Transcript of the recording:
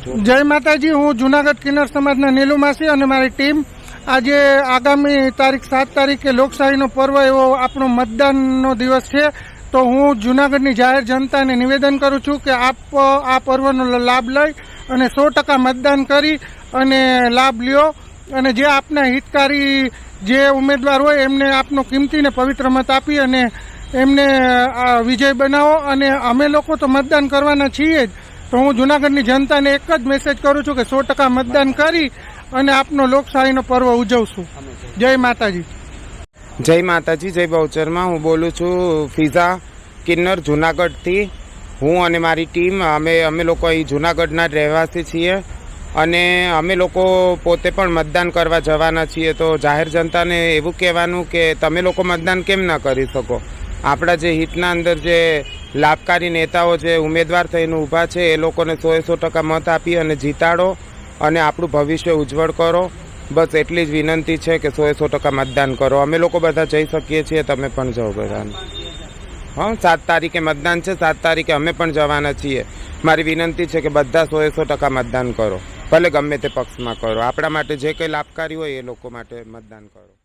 જય માતાજી, હું જુનાગઢ કિન્નર સમાજના નીલુમાસી અને મારી ટીમ આજે આગામી તારીખ સાત તારીખે લોકશાહીનો પર્વ એવો આપણો મતદાનનો દિવસ છે. તો હું જુનાગઢની જાહેર જનતાને નિવેદન કરું છું કે આપ, આ પર્વનો લાભ લઈ અને સો ટકા મતદાન કરી અને લાભ લ્યો. અને જે આપના હિતકારી જે ઉમેદવાર હોય એમને આપનો કિંમતીને પવિત્ર મત આપી અને એમને વિજય બનાવો. અને અમે લોકો તો મતદાન કરવાના છીએ જ. તો હું જુનાગઢની જનતાને એક જ મેસેજ કરું છું કે સો ટકા મતદાન કરી અને આપનો લોકશાહીનો પર્વ ઉજવશું. જય માતાજી. જય માતાજી, જય બહુચરમાં. હું બોલું છું ફિઝા કિન્નર, જુનાગઢથી. હું અને મારી ટીમ, અમે અમે લોકો અહીં જુનાગઢના રહેવાસી છીએ અને અમે લોકો પોતે પણ મતદાન કરવા જવાના છીએ. તો જાહેર જનતાને એવું કહેવાનું કે તમે લોકો મતદાન કેમ ના કરી શકો? આપણા જે હિતના અંદર જે લાભકારી નેતાઓ જે ઉમેદવાર થઈને ઊભા છે, એ લોકોને સોએ સો ટકા મત આપી અને જીતાડો અને આપણું ભવિષ્ય ઉજ્જવળ કરો. બસ એટલી જ વિનંતી છે કે સોએ સો ટકા મતદાન કરો. અમે લોકો બધા જઈ શકીએ છીએ, તમે પણ જાઓ બધાને હા, સાત તારીખે મતદાન છે, સાત તારીખે અમે પણ જવાના છીએ. મારી વિનંતી છે કે બધા સોએ સો ટકા મતદાન કરો. ભલે ગમે તે પક્ષમાં કરો. આપણા માટે જે કંઈ લાભકારી હોય, એ લોકો માટે મતદાન કરો.